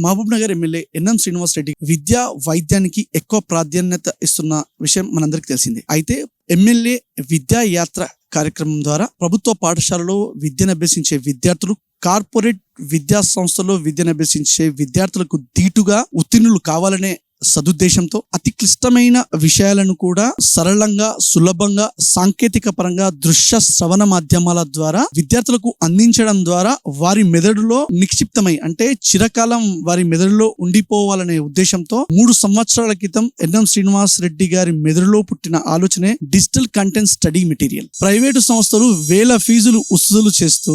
Mahabub Nagar MLA NM Srinivas Reddy విద్యా వైద్యానికి ఎక్కువ ప్రాధాన్యత ఇస్తున్న విషయం మనందరికీ తెలిసింది. అయితే ఎమ్మెల్యే విద్యా యాత్ర కార్యక్రమం ద్వారా ప్రభుత్వ పాఠశాలలో విద్యను అభ్యసించే విద్యార్థులు కార్పొరేట్ విద్యా సంస్థలో విద్యను అభ్యసించే విద్యార్థులకు ధీటుగా ఉత్తీర్ణులు కావాలనే సదుద్దేశంతో అతి క్లిష్టమైన విషయాలను కూడా సరళంగా సులభంగా సాంకేతిక పరంగా దృశ్య శ్రవణ మాధ్యమాల ద్వారా విద్యార్థులకు అందించడం ద్వారా వారి మెదడులో నిక్షిప్తమై అంటే చిరకాలం వారి మెదడులో ఉండిపోవాలనే ఉద్దేశంతో మూడు సంవత్సరాల క్రితం ఎన్ఎం శ్రీనివాస్ రెడ్డి గారి మెదడులో పుట్టిన ఆలోచనే digital content study material. Private సంస్థలు వేల ఫీజులు వసూలు చేస్తూ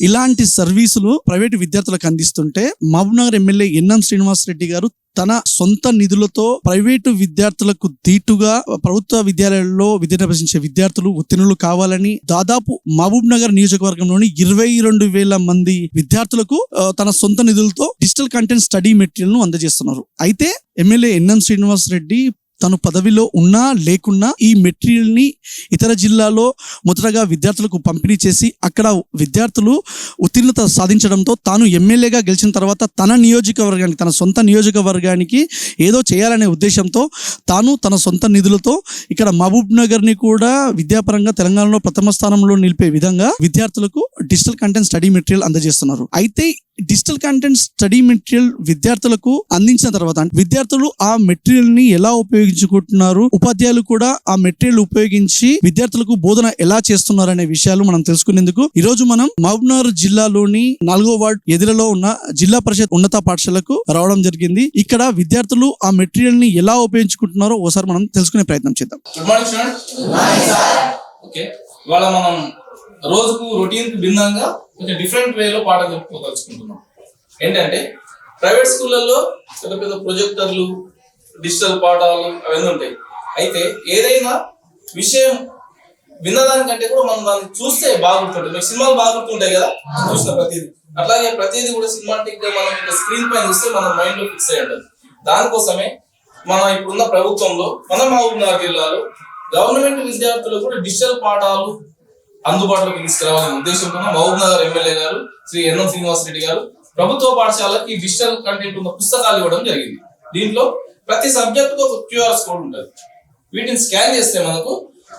ఇలాంటి సర్వీసులు ప్రైవేటు విద్యార్థులకు అందిస్తుంటే మహబూబ్నగర్ ఎమ్మెల్యే ఎన్ఎం శ్రీనివాస్ రెడ్డి గారు తన సొంత నిధులతో ప్రైవేటు విద్యార్థులకు దీటుగా ప్రభుత్వ విద్యాలయాల్లో విద్యను అభ్యసించే విద్యార్థులు ఉత్తీర్ణులు కావాలని దాదాపు మహబూబ్ నగర్ నియోజకవర్గంలోని ఇరవై రెండు వేల మంది విద్యార్థులకు తన సొంత నిధులతో డిజిటల్ కంటెంట్ స్టడీ మెటీరియల్ను అందజేస్తున్నారు. అయితే ఎమ్మెల్యే ఎన్ఎం శ్రీనివాస్ రెడ్డి తను పదవిలో ఉన్నా లేకున్నా ఈ మెటీరియల్ని ఇతర జిల్లాలో మొదటగా విద్యార్థులకు పంపిణీ చేసి అక్కడ విద్యార్థులు ఉత్తీర్ణత సాధించడంతో తాను ఎమ్మెల్యేగా గెలిచిన తర్వాత తన నియోజకవర్గానికి తన సొంత నియోజకవర్గానికి ఏదో చేయాలనే ఉద్దేశంతో తాను తన సొంత నిధులతో ఇక్కడ మహబూబ్ నగర్ని కూడా విద్యాపరంగా తెలంగాణలో ప్రథమ స్థానంలో నిలిపే విధంగా విద్యార్థులకు డిజిటల్ కంటెంట్ స్టడీ మెటీరియల్ అందజేస్తున్నారు. అయితే డిజిటల్ కంటెంట్ స్టడీ మెటీరియల్ విద్యార్థులకు అందించిన తర్వాత అంటే విద్యార్థులు ఆ మెటీరియల్ని ఎలా ఉపయోగించుకుంటున్నారు ఉపాధ్యాయులు కూడా ఆ మెటీరియల్ ఉపయోగించి విద్యార్థులకు బోధన ఎలా చేస్తున్నారు అనే విషయాలు మనం తెలుసుకునేందుకు ఈ రోజు మనం మహబూబ్నగర్ జిల్లాలోని నాలుగో వార్డ్ ఎదురులో ఉన్న జిల్లా పరిషత్ ఉన్నత పాఠశాలకు రావడం జరిగింది. ఇక్కడ విద్యార్థులు ఆ మెటీరియల్ని ఎలా ఉపయోగించుకుంటున్నారో ఒకసారి మనం తెలుసుకునే ప్రయత్నం చేద్దాం. ఇవాళ మనం రోజుకు రొటీన్కి భిన్నంగా కొంచెం డిఫరెంట్ వేలో పాఠం చెప్పుకోదలుచుకుంటున్నాం. ఏంటంటే ప్రైవేట్ స్కూళ్ళల్లో పెద్ద పెద్ద ప్రొజెక్టర్లు డిజిటల్ పాఠాలు అవన్నీ ఉంటాయి. అయితే ఏదైనా విషయం విన్నదానికంటే కూడా మనం దాన్ని చూస్తే బాగుంటుంటుంది. మీకు సినిమాలు బాగుంటుంటాయి కదా చూసిన ప్రతిదీ. అట్లాగే ప్రతిదీ కూడా సినిమాటిక్గా మనం స్క్రీన్ పైన చూస్తే మన మైండ్లో ఫిక్స్ అయ్యి ఉంటుంది. దానికోసమే మన ఇప్పుడున్న ప్రభుత్వంలో మన మహబూబ్నగర్ జిల్లాలో గవర్నమెంట్ విద్యార్థులు కూడా డిజిటల్ పాఠాలు అందుబాటులోకి తీసుకురావాలనే ఉద్దేశంతో మహబూబ్ నగర్ ఎమ్మెల్యే గారు శ్రీ ఎన్ఎం శ్రీనివాస్ రెడ్డి గారు ప్రభుత్వ పాఠశాలకి డిజిటల్ కంటెంట్ ఉన్న పుస్తకాలు ఇవ్వడం జరిగింది. దీంట్లో ప్రతి సబ్జెక్ట్కు ఒక క్యూఆర్ కోడ్ ఉంటుంది. వీటిని స్కాన్ చేస్తే మనకు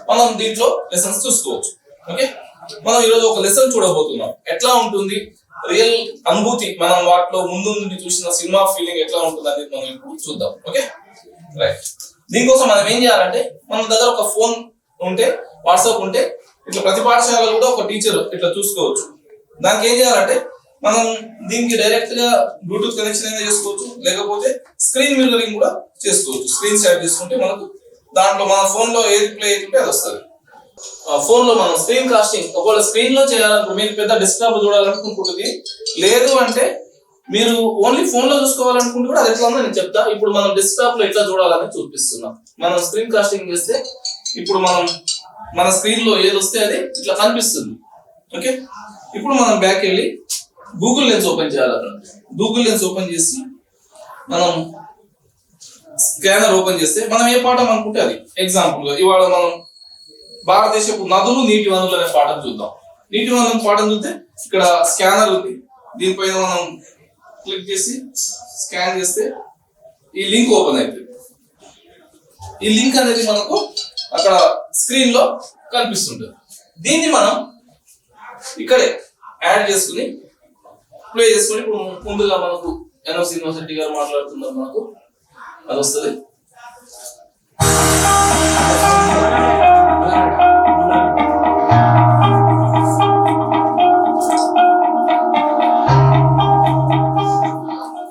మనం దీంట్లో లెసన్స్ చూసుకోవచ్చు. ఓకే? మనం ఈరోజు ఒక లెసన్ చూడబోతున్నాం. ఎట్లా ఉంటుంది? రియల్ అనుభూతి మనం వాటిలో ముందు నుండి చూసిన సినిమా ఫీలింగ్ ఎట్లా ఉంటుంది అనేది మనం ఇప్పుడు చూద్దాం. ఓకే? రైట్ దీనికోసం మనం ఏం చేయాలంటే మన దగ్గర ఒక ఫోన్ ఉంటే వాట్సాప్ ఉంటే ఇట్లా ప్రతి పాఠశాలలో కూడా ఒక టీచర్ ఇట్లా చూసుకోవచ్చు. దానికి ఏం చేయాలంటే మనం దీనికి డైరెక్ట్గా బ్లూటూత్ కనెక్షన్ అయినా చేసుకోవచ్చు. లేకపోతే స్క్రీన్ మిర్రరింగ్ కూడా చేసుకోవచ్చు. స్క్రీన్ షాట్ చేసుకుంటే మనకు దాంట్లో మన ఫోన్లో ఏది ప్లే అవుతుంటే అది వస్తుంది. ఫోన్లో మనం స్క్రీన్ కాస్టింగ్ ఒకవేళ స్క్రీన్లో చేయాలనుకుంటే మీరు పెద్ద డెస్క్టాప్ చూడాలనుకుంటుంది లేదు అంటే మీరు ఓన్లీ ఫోన్లో చూసుకోవాలనుకుంటే కూడా అది ఎట్లా ఉందో నేను చెప్తా. ఇప్పుడు మనం డెస్క్టాప్లో ఎట్లా చూడాలని చూపిస్తున్నాం. మనం స్క్రీన్ కాస్టింగ్ చేస్తే ఇప్పుడు మనం మన స్క్రీన్లో ఏది వస్తే అది ఇట్లా కనిపిస్తుంది. ఓకే ఇప్పుడు మనం బ్యాక్ వెళ్ళి గూగుల్ లెన్స్ ఓపెన్ చేయాలి అక్కడ. గూగుల్ లెన్స్ ఓపెన్ చేసి మనం స్కానర్ ఓపెన్ చేస్తే మనం ఏ పాఠం అనుకుంటే అది. ఎగ్జాంపుల్గా ఇవాళ మనం భారతదేశపు నదులు నీటి వనరులు అనే పాఠం చూద్దాం. నీటి వనరుల పాఠం చూస్తే ఇక్కడ స్కానర్ ఉంది. దీనిపైన మనం క్లిక్ చేసి స్కాన్ చేస్తే ఈ లింక్ ఓపెన్ అవుతుంది ఈ లింక్ అనేది మనకు అక్కడ స్క్రీన్లో కనిపిస్తుంటుంది. దీన్ని మనం ఇక్కడే యాడ్ చేసుకుని ప్లే చేసుకుని ఇప్పుడు ముందుగా మనకు ఎన్ఎస్ యూనివర్సిటీ గారు మాట్లాడుతున్నారు మనకు. అది వస్తుంది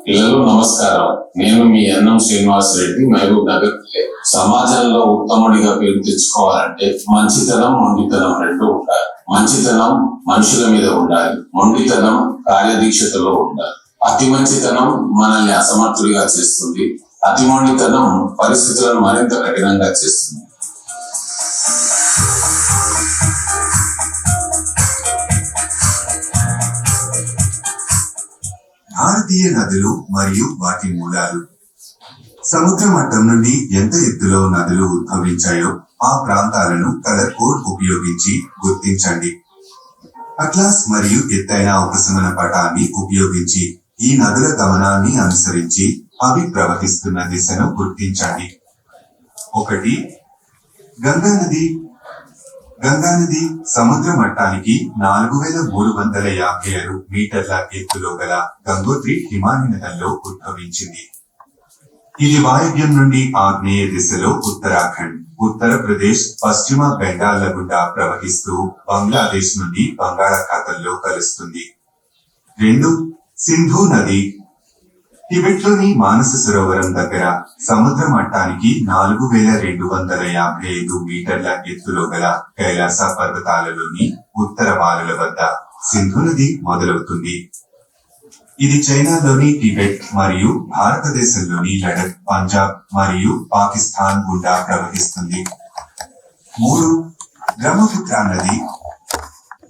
పిల్లలు నమస్కారం. నేను మీ అన్నం శ్రీనివాస్ రెడ్డి మహబూబ్ నగర్ సమాజంలో ఉత్తముడిగా పేరు తెచ్చుకోవాలంటే మంచితనం మొండితనం రెండు ఉండాలి. మంచితనం మనుషుల మీద ఉండాలి. మొండితనం కార్యదీక్షతలో ఉండాలి. అతి మంచితనం మనల్ని అసమర్థుడిగా చేస్తుంది. అతి మొండితనం పరిస్థితులను మరింత కఠినంగా చేస్తుంది. భారతీయ నదులు మరియు వాటి మూలాలు. సముద్ర మట్టం నుండి ఎంత ఎత్తులో నదులు ఉద్భవించాయో ఆ ప్రాంతాలను కలర్ కోడ్ ఉపయోగించి గుర్తించండి. అట్లాస్ మరియు ఎత్తైన ఉపశమన పటాన్ని ఉపయోగించి ఈ నదుల గమనాన్ని అనుసరించి అవి ప్రవహిస్తున్న దిశను గుర్తించండి. ఒకటి గంగా నది గంగా నది సముద్ర మట్టానికి నాలుగు వేల మూడు వందల యాభై ఆరు మీటర్ల ఎత్తులో గల గంగోత్రి హిమానీనదంలో ఉద్భవించింది. ఇది వాయువ్యం నుండి ఆగ్నేయ దిశలో ఉత్తరాఖండ్ ఉత్తరప్రదేశ్ పశ్చిమ బెంగాల్ల గుండా ప్రవహిస్తూ బంగ్లాదేశ్ నుండి బంగాళాఖాతంలో కలుస్తుంది. రెండు సింధు నది టిబెట్లోని మానస సరోవరం దగ్గర సముద్ర మట్టానికి నాలుగు వేల రెండు వందల యాభై ఐదు మీటర్ల ఎత్తులో గల కైలాస పర్వతాలలోని ఉత్తర వారుల వద్ద సింధు నది మొదలవుతుంది. ఇది చైనాలోని టిబెట్ మరియు భారతదేశంలోని లడఖ్ పంజాబ్ మరియు పాకిస్తాన్ గుండా ప్రవహిస్తుంది. మూడు బ్రహ్మపుత్ర నది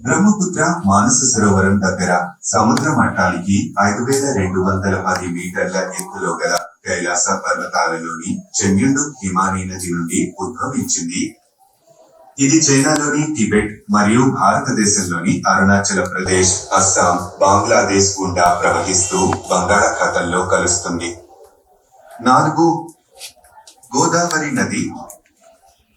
బ్రహ్మపుత్ర మానస సరోవరం దగ్గర సముద్ర మట్టానికి ఐదు వేల రెండు వందల పది మీటర్ల ఎత్తులో గల కైలాస పర్వతాలలోని చెంగుండు హిమానీ నది నుండి ఉద్భవించింది. ఇది చైనాలోని టిబెట్ మరియు భారతదేశంలోని అరుణాచల ప్రదేశ్ అస్సాం బంగ్లాదేశ్ గుండా ప్రవహిస్తూ బంగాళాఖాతంలో కలుస్తుంది. నాలుగు గోదావరి నది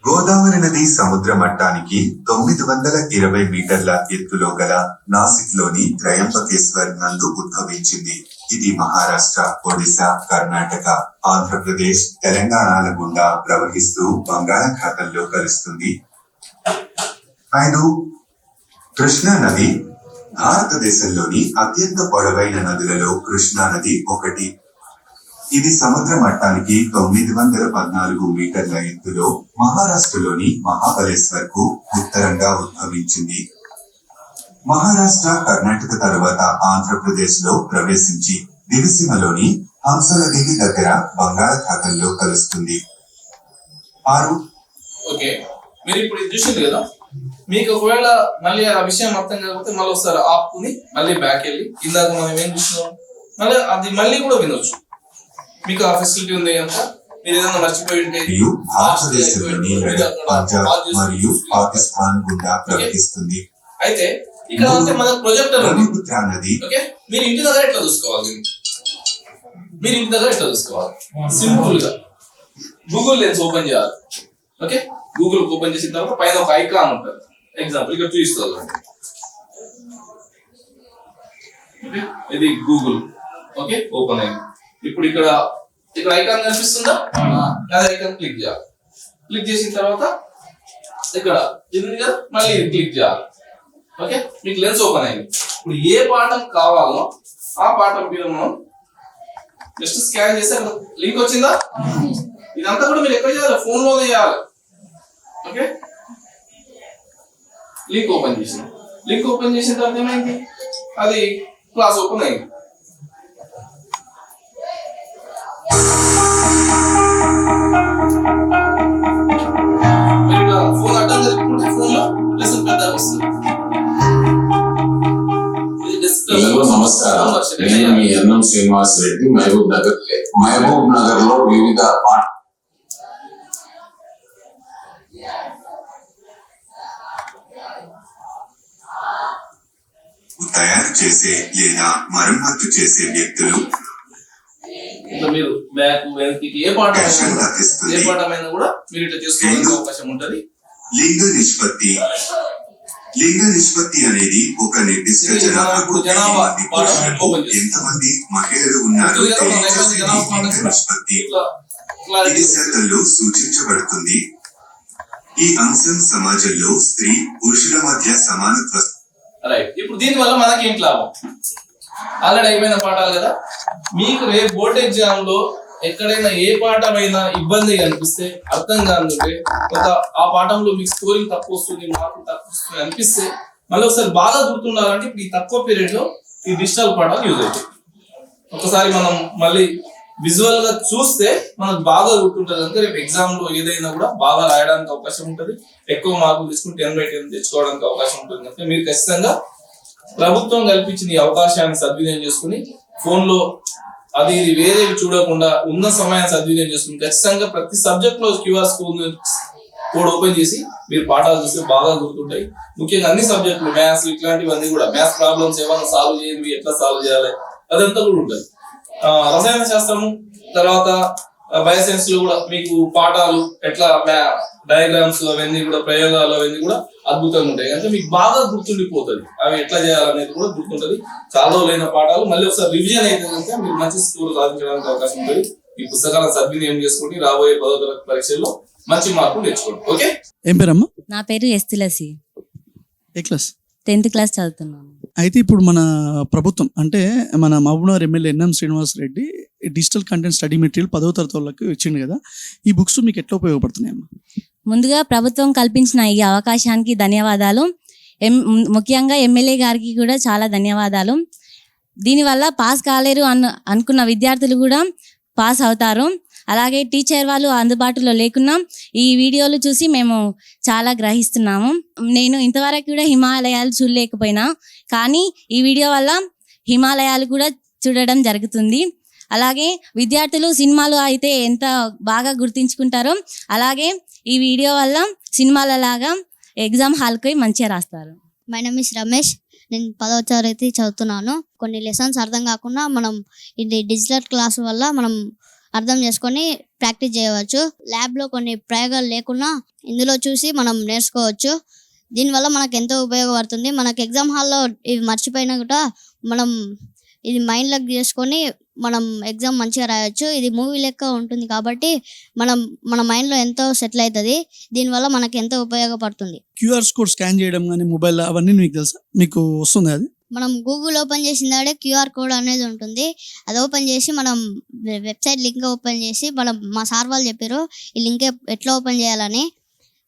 గోదావరి నది సముద్ర మట్టానికి తొమ్మిది వందల ఇరవై మీటర్ల ఎత్తులో గల నాసిక్లోని త్రయంబకేశ్వర్ నందు ఉద్భవించింది. ఇది మహారాష్ట్ర ఒడిశా కర్ణాటక ఆంధ్రప్రదేశ్ తెలంగాణల గుండా ప్రవహిస్తూ బంగాళాఖాతంలో కలుస్తుంది. ఐదు కృష్ణా నది భారతదేశంలోని అత్యంత పొడవైన నదులలో కృష్ణా నది ఒకటి. ఇది సముద్ర మట్టానికి తొమ్మిది వందల పద్నాలుగు మీటర్ల ఎత్తులో మహారాష్ట్రలోని మహాబలేశ్వర్కు ఉత్తరంగా ఉద్భవించింది. మహారాష్ట్ర కర్ణాటక తర్వాత ఆంధ్రప్రదేశ్లో ప్రవేశించి దివిసీమలోని హంసలదేవి దగ్గర బంగాళాఖాతంలో కలుస్తుంది. ఆరు. ఓకే. మీరు ఇప్పుడు చూసింది కదా? మీకు ఒకవేళ మళ్ళీ ఆ విషయం అర్థం కాకపోతే మళ్ళీ ఒకసారి ఆపుకుని మళ్ళీ బ్యాక్ వెళ్ళి ఇందాక మనం ఏం చూసినాం? మళ్ళీ అది మళ్ళీ కూడా వినొచ్చు. మీకు ఆ ఫెసిలిటీ ఉంది కనుక మీరు ఏదైనా మర్చిపోయి ఉంటే మరియు భారతదేశంలోని లడఖ్ పంజాబ్ మరియు పాకిస్తాన్ గుండా ప్రవహిస్తుంది. అయితే ఇక్కడ అంటే మనకు ప్రొజెక్టర్ ఉంది. బ్రహ్మపుత్ర నది. ఓకే. మీరు ఇంటి దగ్గర ఎట్లా చూసుకోవాలి? మీరు ఇంటి దగ్గర ఎట్లా చూసుకోవాలి? సింపుల్గా. గూగుల్ లెన్స్ ఓపెన్ చేయాలి. ఓకే. గూగుల్ ఓపెన్ చేసిన తర్వాత పైన ఒక ఐకాన్ ఉంటుంది. ఎగ్జాంపుల్ ఇక్కడ చూపిస్తుంది ఓకే. ఇది గూగుల్ ఓకే. ఓపెన్ అయింది. ఇప్పుడు ఇక్కడ ఇక్కడ ఐకాన్ కనిపిస్తుందా? అదే ఐకాన్ క్లిక్ చేయాలి. క్లిక్ చేసిన తర్వాత ఇక్కడ ఇది కదా? మళ్ళీ క్లిక్ చేయాలి. ఓకే మీకు లెన్స్ ఓపెన్ అయింది. ఇప్పుడు ఏ పాఠం కావాలో ఆ పాఠం మీద మనం జస్ట్ స్కాన్ చేస్తే లింక్ వచ్చిందా? ఇదంతా కూడా మీరు ఎక్కడ చేయాలి? ఫోన్లోనే చేయాలి. ఓకే లింక్ ఓపెన్ చేసింది లింక్ ఓపెన్ చేసిన తర్వాత ఏమైంది? అది క్లాస్ ఓపెన్ అయింది మీరు ఇలా ఫోన్ అడ్డం జరుపుకుంటే ఫోన్లో లెసన్ వస్తుంది నమస్కారం నేను మీ శ్రీనివాస్ రెడ్డి మహబూబ్ నగర్ మహబూబ్ నగర్లో వివిధ తయారు చేసే లేదా మరమ్మత్తు చేసే వ్యక్తులు ఇట్లా మీరు బ్యాక్ వెనక్కి ఏ పాఠం క్యాషన్ అయినా ఏ లభిస్తుంది పాఠం అయినా కూడా మీరు ఇట్లా చేసుకోవడానికి అవకాశం ఉంటది. లింగ నిష్పత్తి. లింగ నిష్పత్తి అనేది ఒక నిర్దిష్ట జనాభాకు ఎంతమంది మహిళలు ఉన్నారో నిష్పత్తి. ఇది శాతంలో సూచించబడుతుంది. ఈ అంశం సమాజంలో స్త్రీ పురుషుల మధ్య సమానత్వ రైట్ ఇప్పుడు దీని వల్ల మనకి ఏంటి లాభం? ఆల్రెడీ అయిపోయిన పాఠాలు కదా? మీకు రేపు బోర్డ్ ఎగ్జామ్లో ఎక్కడైనా ఏ పాఠమైనా ఇబ్బంది అనిపిస్తే అర్థం కానుంటే కొంత ఆ పాఠంలో మీకు స్కోరింగ్ తక్కువ వస్తుంది మార్కులు తక్కువ వస్తుంది అనిపిస్తే మళ్ళీ ఒకసారి బాగా గుర్తుండాలంటే ఇప్పుడు ఈ తక్కువ పీరియడ్లో ఈ డిజిటల్ పాఠాలు యూజ్ అవుతాయి. ఒకసారి మనం మళ్ళీ విజువల్గా చూస్తే మనకు బాగా గుర్తుంటుంది అంటే రేపు ఎగ్జామ్లో ఏదైనా కూడా బాగా రాయడానికి అవకాశం ఉంటుంది. ఎక్కువ మార్కులు తీసుకుని టెన్ బై టెన్ తెచ్చుకోవడానికి అవకాశం ఉంటుంది. అంటే మీరు ఖచ్చితంగా ప్రభుత్వం కల్పించిన ఈ అవకాశాన్ని సద్వినియోగం చేసుకుని ఫోన్లో అది ఇది వేరేవి చూడకుండా ఉన్న సమయాన్ని సద్వినియోగం చేసుకుని ఖచ్చితంగా ప్రతి సబ్జెక్ట్లో క్యూఆర్ స్కూల్ కోడ్ ఓపెన్ చేసి మీరు పాఠాలు చూస్తే బాగా గుర్తుంటాయి. ముఖ్యంగా అన్ని సబ్జెక్టులు మ్యాథ్స్ ఇట్లాంటివన్నీ కూడా. మ్యాథ్స్ ప్రాబ్లమ్స్ ఏమైనా సాల్వ్ చేయండి ఎట్లా సాల్వ్ చేయాలి అదంతా కూడా ఉంటుంది. రసాయన శాస్త్రము తర్వాత బయోసైన్స్లో కూడా మీకు పాఠాలు ఎట్లా డయాగ్రామ్స్ అవన్నీ కూడా ప్రయోగాలు అవన్నీ కూడా అద్భుతంగా ఉంటాయి. అంటే మీకు బాగా గుర్తుండిపోతుంది. అవి ఎట్లా చేయాలనేది కూడా గుర్తుంటది. చాలా రోజులైన పాఠాలు. మళ్ళీ ఒకసారి రివిజన్ అయితే కనుక మీరు మంచి స్కోర్ సాధించడానికి అవకాశం ఉంటుంది. ఈ పుస్తకాలను సద్వినియోగం చేసుకుని రాబోయే పదో తరగతి పరీక్షల్లో మంచి మార్కులు తెచ్చుకోండి. ఓకే? ఏం పేరమ్మా నా పేరు ఎస్ తులసి ఏ క్లాస్? టెన్త్ క్లాస్ చదువుతున్నాను. అయితే ఇప్పుడు మన ప్రభుత్వం అంటే మన Mahabubnagar MLA NM Srinivas Reddy digital content study material పదవ తరగతి వాళ్ళకి ఇచ్చిండు కదా. ఈ బుక్స్ మీకు ఎట్లా ఉపయోగపడుతున్నాయమ్మా? ముందుగా ప్రభుత్వం కల్పించిన ఈ అవకాశానికి ధన్యవాదాలు. ఎం ముఖ్యంగా ఎమ్మెల్యే గారికి కూడా చాలా ధన్యవాదాలు. దీనివల్ల పాస్ కాలేరు అను అనుకున్న విద్యార్థులు కూడా పాస్ అవుతారు. అలాగే టీచర్ వాళ్ళు అందుబాటులో లేకున్నా ఈ వీడియోలు చూసి మేము చాలా గ్రహిస్తున్నాము. నేను ఇంతవరకు కూడా హిమాలయాలు చూడలేకపోయినా కానీ ఈ వీడియో వల్ల హిమాలయాలు కూడా చూడడం జరుగుతుంది. అలాగే విద్యార్థులు సినిమాలు అయితే ఎంత బాగా గుర్తించుకుంటారో అలాగే ఈ వీడియో వల్ల సినిమాల లాగా ఎగ్జామ్ హాల్కి మంచిగా రాస్తారు. మై నేమ్ ఇస్ రమేష్ నేను పదవ తరగతి చదువుతున్నాను. కొన్ని లెసన్స్ అర్థం కాకుండా మనం ఇది డిజిటల్ క్లాస్ వల్ల మనం అర్థం చేసుకొని ప్రాక్టీస్ చేయవచ్చు. ల్యాబ్లో కొన్ని ప్రయోగాలు లేకున్నా ఇందులో చూసి మనం నేర్చుకోవచ్చు. దీనివల్ల మనకు ఎంతో ఉపయోగపడుతుంది. మనకు ఎగ్జామ్ హాల్లో ఇవి మర్చిపోయినా కూడా మనం ఇది మైండ్లోకి చేసుకొని మనం ఎగ్జామ్ మంచిగా రాయొచ్చు. ఇది మూవీ లెక్క ఉంటుంది కాబట్టి మనం మన మైండ్లో ఎంతో సెటిల్ అవుతుంది దీనివల్ల మనకు ఎంతో ఉపయోగపడుతుంది. క్యూఆర్ కోడ్ స్కాన్ చేయడం కానీ మొబైల్ అవన్నీ మీకు తెలుసా? మీకు వస్తుంది అది? మనం గూగుల్ ఓపెన్ చేసిందాడే క్యూఆర్ కోడ్ అనేది ఉంటుంది. అది ఓపెన్ చేసి మనం వెబ్సైట్ లింక్ ఓపెన్ చేసి మనం మా సార్ వాళ్ళు చెప్పారు ఈ లింక్ ఎట్లా ఓపెన్ చేయాలని.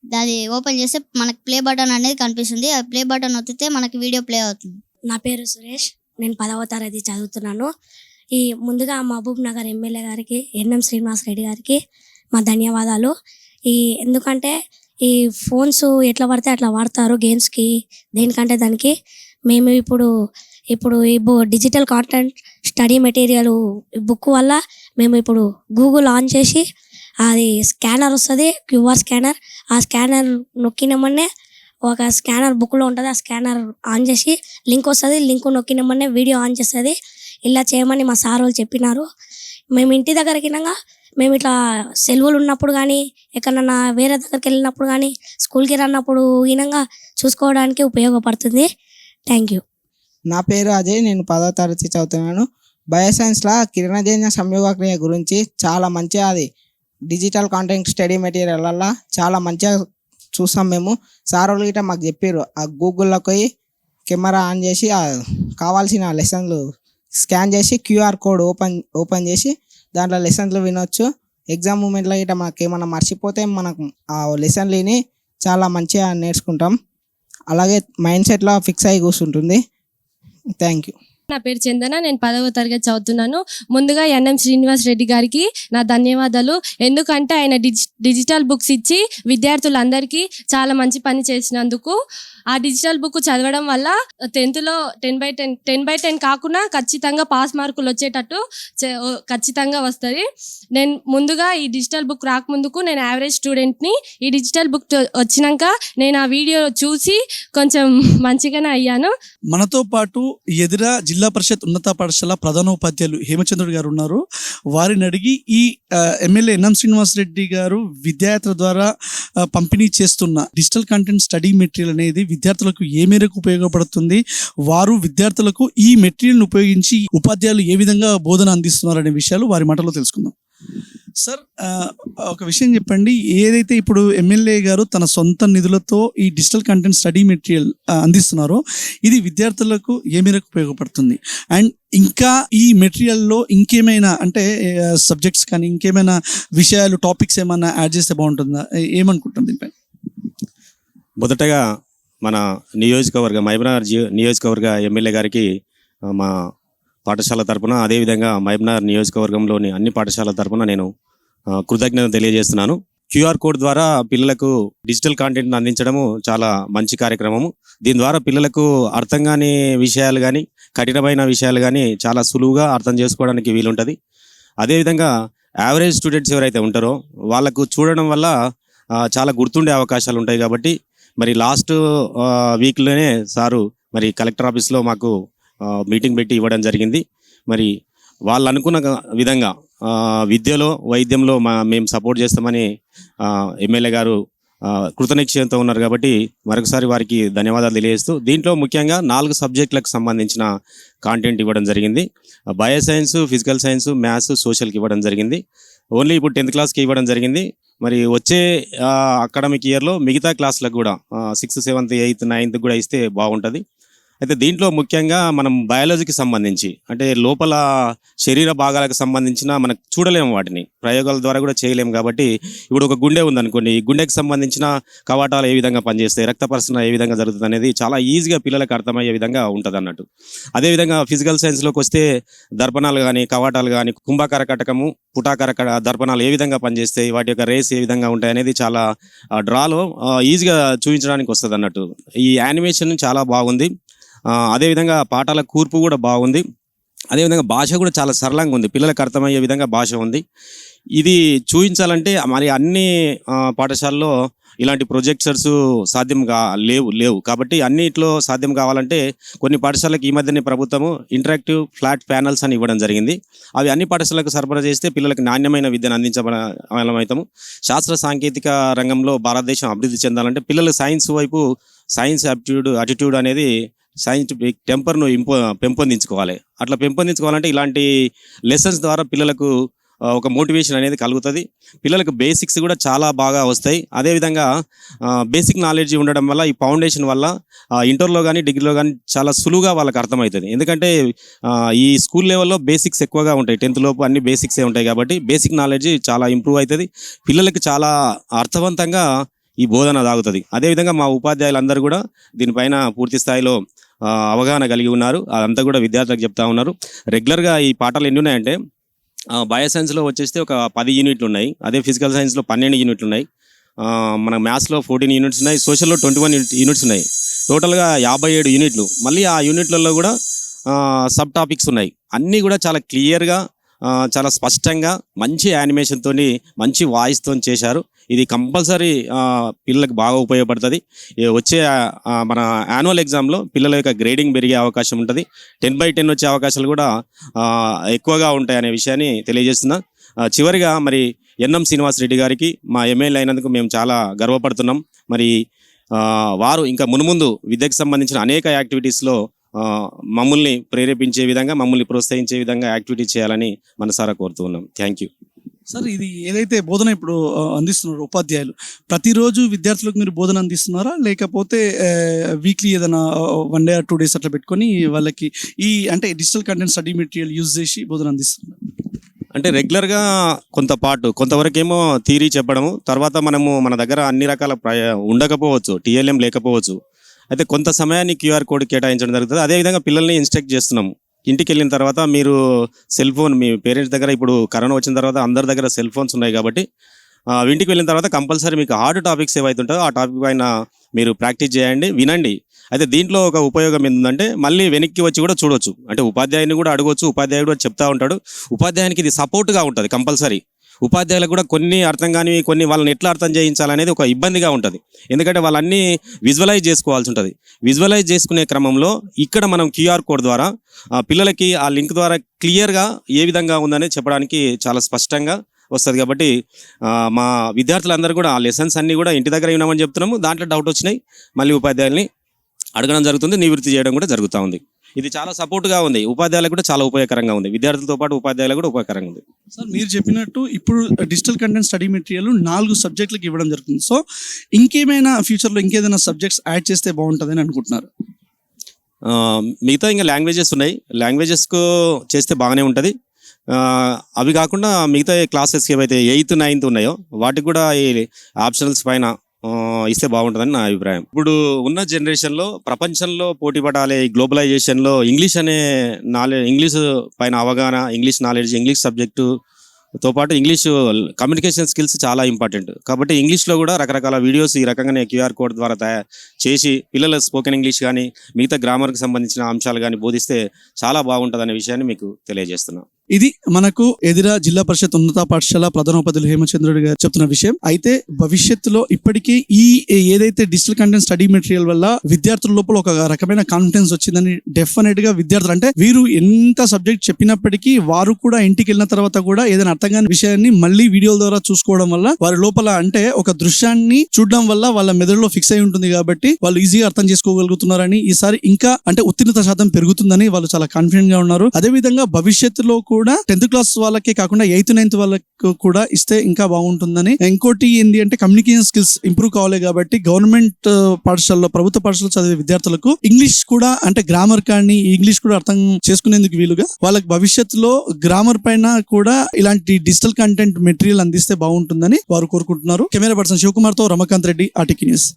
అది ఓపెన్ చేస్తే మనకి ప్లే బటన్ అనేది కనిపిస్తుంది. ఆ ప్లే బటన్ ఒత్తితే మనకి వీడియో ప్లే అవుతుంది. నా పేరు సురేష్. నేను పదవ తరగతి చదువుతున్నాను. ఈ ముందుగా మహబూబ్ నగర్ ఎమ్మెల్యే గారికి ఎన్ఎం శ్రీనివాస్ రెడ్డి గారికి మా ధన్యవాదాలు. ఈ ఎందుకంటే ఈ ఫోన్స్ ఎట్లా పడితే అట్లా వాడతారు గేమ్స్కి దేనికంటే దానికి. మేము ఇప్పుడు ఇప్పుడు ఈ digital content study material book వల్ల మేము ఇప్పుడు గూగుల్ ఆన్ చేసి అది స్కానర్ వస్తుంది క్యూఆర్ స్కానర్ ఆ స్కానర్ నొక్కినామనే ఒక స్కానర్ బుక్లో ఉంటుంది ఆ స్కానర్ ఆన్ చేసి లింక్ వస్తుంది లింక్ నొక్కినమ్మనే వీడియో ఆన్ చేస్తుంది. ఇలా చేయమని మా సార్ వాళ్ళు చెప్పినారు. మేము ఇంటి దగ్గరికి వినగా మేము ఇట్లా సెలవులు ఉన్నప్పుడు కానీ ఎక్కడన్నా వేరే దగ్గరికి వెళ్ళినప్పుడు కానీ స్కూల్కి రన్నప్పుడు వినంగా చూసుకోవడానికి ఉపయోగపడుతుంది. థ్యాంక్ యూ నా పేరు అజయ్ నేను పదో తరగతి చదువుతున్నాను. బయోసైన్స్లో కిరణజన్య సంయోగక్రియ గురించి చాలా మంచిగా అది డిజిటల్ కాంటెంట్ స్టడీ మెటీరియల్ వల్ల చాలా మంచిగా చూస్తాం మేము. సార్ వాళ్ళు గిట్ట మాకు చెప్పారు ఆ గూగుల్లోకి పోయి కెమెరా ఆన్ చేసి ఆ కావాల్సిన లెసన్లు స్కాన్ చేసి క్యూఆర్ కోడ్ ఓపెన్ ఓపెన్ చేసి దాంట్లో లెసన్లు వినొచ్చు. ఎగ్జామ్ మూమెంట్లో గిట్ట మనకి ఏమైనా మర్చిపోతే మనకు ఆ లెసన్లు విని చాలా మంచిగా నేర్చుకుంటాం. అలాగే మైండ్ సెట్లో ఫిక్స్ అయ్యి కూర్చుంటుంది. Thank you. నా పేరు చందన నేను పదవ తరగతి చదువుతున్నాను. ముందుగా ఎన్ఎం శ్రీనివాస్ రెడ్డి గారికి నా ధన్యవాదాలు. ఎందుకంటే ఆయన డిజిటల్ బుక్స్ ఇచ్చి విద్యార్థులందరికీ చాలా మంచి పని చేసినందుకు. ఆ డిజిటల్ బుక్ చదవడం వల్ల టెన్త్లో ten by ten ten by ten కాకుండా ఖచ్చితంగా పాస్ మార్కులు వచ్చేటట్టు ఖచ్చితంగా వస్తుంది. నేను ముందుగా ఈ డిజిటల్ బుక్ రాకముందుకు నేను యావరేజ్ స్టూడెంట్ని ఈ డిజిటల్ బుక్ వచ్చినాక నేను ఆ వీడియో చూసి కొంచెం మంచిగానే అయ్యాను. మనతో పాటు ఎదురా జిల్లా పరిషత్ ఉన్నత పాఠశాల ప్రధానోపాధ్యాయులు హేమచంద్రుడు గారు ఉన్నారు. వారిని అడిగి ఈ ఎమ్మెల్యే ఎన్ఎం శ్రీనివాస్ రెడ్డి గారు విద్యార్థుల ద్వారా పంపిణీ చేస్తున్న డిజిటల్ కంటెంట్ స్టడీ మెటీరియల్ అనేది విద్యార్థులకు ఏ మేరకు ఉపయోగపడుతుంది వారు విద్యార్థులకు ఈ మెటీరియల్ ఉపయోగించి ఉపాధ్యాయులు ఏ విధంగా బోధన అందిస్తున్నారు అనే విషయాలు వారి మాటలో తెలుసుకుందాం. సార్ ఒక విషయం చెప్పండి. ఏదైతే ఇప్పుడు ఎమ్మెల్యే గారు తన సొంత నిధులతో ఈ డిజిటల్ కంటెంట్ స్టడీ మెటీరియల్ అందిస్తున్నారో ఇది విద్యార్థులకు ఏ మేరకు ఉపయోగపడుతుంది? అండ్ ఇంకా ఈ మెటీరియల్లో ఇంకేమైనా అంటే సబ్జెక్ట్స్ కానీ ఇంకేమైనా విషయాలు టాపిక్స్ ఏమైనా యాడ్ చేస్తే బాగుంటుందా? ఏమనుకుంటుంది దీనిపై? మొదటగా మన నియోజకవర్గ మహబూబ్నగర్ నియోజకవర్గ ఎమ్మెల్యే గారికి మా పాఠశాల తరపున అదేవిధంగా మహబ్నగర్ నియోజకవర్గంలోని అన్ని పాఠశాల తరపున నేను కృతజ్ఞత తెలియజేస్తున్నాను. క్యూఆర్ కోడ్ ద్వారా పిల్లలకు డిజిటల్ కాంటెంట్ అందించడము చాలా మంచి కార్యక్రమము. దీని ద్వారా పిల్లలకు అర్థం కాని విషయాలు కానీ కఠినమైన విషయాలు కానీ చాలా సులువుగా అర్థం చేసుకోవడానికి వీలుంటుంది. అదేవిధంగా యావరేజ్ స్టూడెంట్స్ ఎవరైతే ఉంటారో వాళ్ళకు చూడడం వల్ల చాలా గుర్తుండే అవకాశాలు ఉంటాయి కాబట్టి మరి లాస్ట్ వీక్లోనే సారు మరి కలెక్టర్ ఆఫీస్లో మాకు మీటింగ్ పెట్టి ఇవ్వడం జరిగింది. మరి వాళ్ళు అనుకున్న విధంగా విద్యలో వైద్యంలో మా మేము సపోర్ట్ చేస్తామని ఎమ్మెల్యే గారు కృతనిశ్చయంతో ఉన్నారు కాబట్టి మరొకసారి వారికి ధన్యవాదాలు తెలియజేస్తూ దీంట్లో ముఖ్యంగా నాలుగు సబ్జెక్టులకు సంబంధించిన కాంటెంట్ ఇవ్వడం జరిగింది. Bio science physical science maths సోషల్కి ఇవ్వడం జరిగింది. ఓన్లీ ఇప్పుడు టెన్త్ క్లాస్కి ఇవ్వడం జరిగింది. మరి వచ్చే అకాడమిక్ ఇయర్లో మిగతా క్లాసులకు కూడా సిక్స్త్ సెవెంత్ ఎయిత్ నైన్త్ కూడా ఇస్తే బాగుంటుంది. అయితే దీంట్లో ముఖ్యంగా మనం బయాలజీకి సంబంధించి అంటే లోపల శరీర భాగాలకు సంబంధించిన మనకు చూడలేము వాటిని. ప్రయోగాల ద్వారా కూడా చేయలేము కాబట్టి ఇప్పుడు ఒక గుండె ఉందనుకోండి ఈ గుండెకి సంబంధించిన కవాటాలు ఏ విధంగా పనిచేస్తాయి రక్త పరిశ్రమ ఏ విధంగా జరుగుతుంది అనేది చాలా ఈజీగా పిల్లలకు అర్థమయ్యే విధంగా ఉంటుంది అన్నట్టు. అదేవిధంగా ఫిజికల్ సైన్స్లోకి వస్తే దర్పణాలు కానీ కవాటాలు కానీ కుంభాకార కటకము పుటాకార దర్పణాలు ఏ విధంగా పనిచేస్తాయి వాటి యొక్క రేస్ ఏ విధంగా ఉంటాయి అనేది చాలా డ్రాలో ఈజీగా చూపించడానికి వస్తుంది అన్నట్టు ఈ యానిమేషన్ చాలా బాగుంది. అదేవిధంగా పాఠాల కూర్పు కూడా బాగుంది. అదేవిధంగా భాష కూడా చాలా సరళంగా ఉంది. పిల్లలకు అర్థమయ్యే విధంగా భాష ఉంది. ఇది చూపించాలంటే మరి అన్ని పాఠశాలలో పాఠశాలల్లో ఇలాంటి ప్రొజెక్టర్స్ సాధ్యం కా లేవు లేవు. కాబట్టి అన్నిట్లో సాధ్యం కావాలంటే కొన్ని పాఠశాలకు ఈ మధ్యనే ప్రభుత్వము ఇంటరాక్టివ్ ఫ్లాట్ ప్యానల్స్ అని ఇవ్వడం జరిగింది. అవి అన్ని పాఠశాలకు సరఫరా చేస్తే పిల్లలకు నాణ్యమైన విద్యను అందించబడమవుతాము శాస్త్ర సాంకేతిక రంగంలో భారతదేశం అభివృద్ధి చెందాలంటే పిల్లలు సైన్స్ వైపు సైన్స్ అప్టిట్యూడ్ అటిట్యూడ్ అనేది సైంటిఫిక్ టెంపర్ను ఇంపో పెంపొందించుకోవాలి. అట్లా పెంపొందించుకోవాలంటే ఇలాంటి లెసన్స్ ద్వారా పిల్లలకు ఒక మోటివేషన్ అనేది కలుగుతుంది. పిల్లలకు బేసిక్స్ కూడా చాలా బాగా వస్తాయి. అదేవిధంగా బేసిక్ నాలెడ్జ్ ఉండడం వల్ల ఈ ఫౌండేషన్ వల్ల ఇంటర్లో కానీ డిగ్రీలో కానీ చాలా సులువుగా వాళ్ళకి అర్థమవుతుంది. ఎందుకంటే ఈ స్కూల్ లెవెల్లో బేసిక్స్ ఎక్కువగా ఉంటాయి. టెన్త్ లోపు అన్ని బేసిక్సే ఉంటాయి కాబట్టి బేసిక్ నాలెడ్జ్ చాలా ఇంప్రూవ్ అవుతుంది. పిల్లలకు చాలా అర్థవంతంగా ఈ బోధన సాగుతుంది అదేవిధంగా మా ఉపాధ్యాయులందరూ కూడా దీనిపైన పూర్తి స్థాయిలో అవగాహన కలిగి ఉన్నారు. అదంతా కూడా విద్యార్థులకు చెప్తా ఉన్నారు. రెగ్యులర్గా ఈ పాఠాలు ఎన్ని ఉన్నాయంటే బయో సైన్స్లో వచ్చేస్తే ఒక పది యూనిట్లు ఉన్నాయి. అదే ఫిజికల్ సైన్స్లో పన్నెండు యూనిట్లు ఉన్నాయి. మన మ్యాథ్స్లో ఫోర్టీన్ యూనిట్స్ ఉన్నాయి. సోషల్లో ట్వంటీ వన్ యూనిట్స్ ఉన్నాయి. టోటల్గా యాభై ఏడు యూనిట్లు. మళ్ళీ ఆ యూనిట్లలో కూడా సబ్ టాపిక్స్ ఉన్నాయి. అన్నీ కూడా చాలా క్లియర్గా చాలా స్పష్టంగా మంచి యానిమేషన్తో మంచి వాయిస్తో చేశారు. ఇది కంపల్సరీ పిల్లలకు బాగా ఉపయోగపడుతుంది. వచ్చే మన యాన్యువల్ ఎగ్జామ్లో పిల్లల యొక్క గ్రేడింగ్ పెరిగే అవకాశం ఉంటుంది. టెన్ బై టెన్ వచ్చే అవకాశాలు కూడా ఎక్కువగా ఉంటాయి అనే విషయాన్ని తెలియజేస్తున్నా. చివరిగా మరి ఎన్ఎం శ్రీనివాస్ రెడ్డి గారికి మా ఎమ్మెల్యే అయినందుకు మేము చాలా గర్వపడుతున్నాం. మరి వారు ఇంకా మునుముందు విద్యకు సంబంధించిన అనేక యాక్టివిటీస్లో మమ్మల్ని ప్రేరేపించే విధంగా మమ్మల్ని ప్రోత్సహించే విధంగా యాక్టివిటీ చేయాలని మనసారా కోరుతూ ఉన్నాం. Thank you. సార్ ఇది ఏదైతే బోధన ఇప్పుడు అందిస్తున్నారు ఉపాధ్యాయులు ప్రతిరోజు విద్యార్థులకు మీరు బోధన అందిస్తున్నారా? లేకపోతే వీక్లీ ఏదైనా వన్ డే టూ డేస్ అట్లా పెట్టుకొని వాళ్ళకి ఈ అంటే digital content study material use చేసి బోధన అందిస్తున్నారు? అంటే రెగ్యులర్గా కొంత పాటు కొంతవరకు ఏమో థీరీ చెప్పడము తర్వాత మనము మన దగ్గర అన్ని రకాల ఉండకపోవచ్చు టీఎల్ఎం లేకపోవచ్చు. అయితే కొంత సమయాన్ని క్యూఆర్ కోడ్ కేటాయించడం జరుగుతుంది. అదేవిధంగా పిల్లల్ని ఇన్స్ట్రక్ట్ చేస్తున్నాము. ఇంటికి వెళ్ళిన తర్వాత మీరు సెల్ ఫోన్ మీ పేరెంట్స్ దగ్గర ఇప్పుడు కరోనా వచ్చిన తర్వాత అందరి దగ్గర సెల్ ఫోన్స్ ఉన్నాయి కాబట్టి ఇంటికి వెళ్ళిన తర్వాత కంపల్సరీ మీకు హార్డ్ టాపిక్స్ ఏవైతే ఉంటుందో ఆ టాపిక్ పైన మీరు ప్రాక్టీస్ చేయండి వినండి. అయితే దీంట్లో ఒక ఉపయోగం ఏంటంటే మళ్ళీ వెనక్కి వచ్చి కూడా చూడొచ్చు. అంటే ఉపాధ్యాయుని కూడా అడగవచ్చు ఉపాధ్యాయుడు కూడా చెప్తా ఉంటాడు. ఉపాధ్యాయునికి ఇది సపోర్ట్గా ఉంటుంది కంపల్సరీ. ఉపాధ్యాయులకు కూడా కొన్ని అర్థం కాని కొన్ని వాళ్ళని ఎట్లా అర్థం చేయించాలనేది ఒక ఇబ్బందిగా ఉంటుంది. ఎందుకంటే వాళ్ళన్నీ విజువలైజ్ చేసుకోవాల్సి ఉంటుంది. విజువలైజ్ చేసుకునే క్రమంలో ఇక్కడ మనం క్యూఆర్ కోడ్ ద్వారా పిల్లలకి ఆ లింక్ ద్వారా క్లియర్గా ఏ విధంగా ఉందనేది చెప్పడానికి చాలా స్పష్టంగా వస్తుంది కాబట్టి మా విద్యార్థులందరూ కూడా ఆ లెసన్స్ అన్నీ కూడా ఇంటి దగ్గర ఉన్నామని చెప్తున్నాము. దాంట్లో డౌట్ వచ్చినాయి. మళ్ళీ ఉపాధ్యాయుల్ని అడగడం జరుగుతుంది. నివృత్తి చేయడం కూడా జరుగుతూ ఉంది. ఇది చాలా సపోర్ట్గా ఉంది. ఉపాధ్యాయులకు కూడా చాలా ఉపయోగకరంగా ఉంది. విద్యార్థులతో పాటు ఉపాధ్యాయులకు కూడా ఉపయోగకరంగా ఉంది. సార్ మీరు చెప్పినట్టు ఇప్పుడు డిజిటల్ కంటెంట్ స్టడీ మెటీరియల్ నాలుగు సబ్జెక్టులకు ఇవ్వడం జరుగుతుంది. సో ఇంకేమైనా ఫ్యూచర్లో ఇంకేదైనా సబ్జెక్ట్స్ యాడ్ చేస్తే బాగుంటుందని అనుకుంటున్నారు? మిగతా ఇంకా లాంగ్వేజెస్ ఉన్నాయి. లాంగ్వేజెస్కు చేస్తే బాగానే ఉంటుంది. అవి కాకుండా మిగతా క్లాసెస్కి ఏవైతే ఎయిత్ నైన్త్ ఉన్నాయో వాటికి కూడా ఈ ఆప్షనల్స్ పైన ఇస్తే బాగుంటుందని నా అభిప్రాయం. ఇప్పుడు ఉన్న జనరేషన్లో ప్రపంచంలో పోటీ పడాలి ఈ గ్లోబలైజేషన్లో ఇంగ్లీష్ అనే నాలెడ్జ్ ఇంగ్లీష్ పైన అవగాహన ఇంగ్లీష్ నాలెడ్జ్ ఇంగ్లీష్ సబ్జెక్టు తో పాటు ఇంగ్లీష్ కమ్యూనికేషన్ స్కిల్స్ చాలా ఇంపార్టెంట్. కాబట్టి ఇంగ్లీష్లో కూడా రకరకాల వీడియోస్ ఈ రకంగానే క్యూఆర్ కోడ్ ద్వారా తయారు చేసి పిల్లల స్పోకెన్ ఇంగ్లీష్ కానీ మిగతా గ్రామర్కి సంబంధించిన అంశాలు కానీ బోధిస్తే చాలా బాగుంటుంది అనే విషయాన్ని మీకు తెలియజేస్తున్నాను ఇది మనకు ఎదిరా జిల్లా పరిషత్ ఉన్నత పాఠశాల ప్రధానోపాధ్యాయులు హేమచంద్రుడు గారు చెప్తున్న విషయం. అయితే భవిష్యత్తులో ఇప్పటికీ ఈ ఏదైతే డిజిటల్ కంటెంట్ స్టడీ మెటీరియల్ వల్ల విద్యార్థుల లోపల ఒక రకమైన కాన్ఫిడెన్స్ వచ్చిందని డెఫినెట్గా విద్యార్థులు అంటే వీరు ఎంత సబ్జెక్ట్ చెప్పినప్పటికీ వారు కూడా ఇంటికి వెళ్ళిన తర్వాత కూడా ఏదైనా అర్థం కాని విషయాన్ని మళ్ళీ వీడియోల ద్వారా చూసుకోవడం వల్ల వారి లోపల అంటే ఒక దృశ్యాన్ని చూడడం వల్ల వాళ్ళ మెదడులో ఫిక్స్ అయి ఉంటుంది కాబట్టి వాళ్ళు ఈజీగా అర్థం చేసుకోగలుగుతున్నారని ఈసారి ఇంకా అంటే ఉత్తీర్ణత శాతం పెరుగుతుందని వాళ్ళు చాలా కాన్ఫిడెంట్గా ఉన్నారు. అదే విధంగా భవిష్యత్తులో కూడా టెన్త్ క్లాస్ వాళ్ళకే కాకుండా ఎయిత్ నైన్త్ వాళ్ళకి కూడా ఇస్తే ఇంకా బాగుంటుందని. ఇంకోటి ఏంటి అంటే కమ్యూనికేషన్ స్కిల్స్ ఇంప్రూవ్ కావాలి కాబట్టి గవర్నమెంట్ పాఠశాలలో ప్రభుత్వ పాఠశాలలో చదివే విద్యార్థులకు ఇంగ్లీష్ కూడా అంటే గ్రామర్ కానీ ఇంగ్లీష్ కూడా అర్థం చేసుకునేందుకు వీలుగా వాళ్ళకి భవిష్యత్తులో గ్రామర్ పైన కూడా ఇలాంటి డిజిటల్ కంటెంట్ మెటీరియల్ అందిస్తే బాగుంటుందని వారు కోరుకుంటున్నారు. కెమెరా పర్సన్ శివకుమార్తో రమకాంత్ రెడ్డి ఆర్టీకి న్యూస్.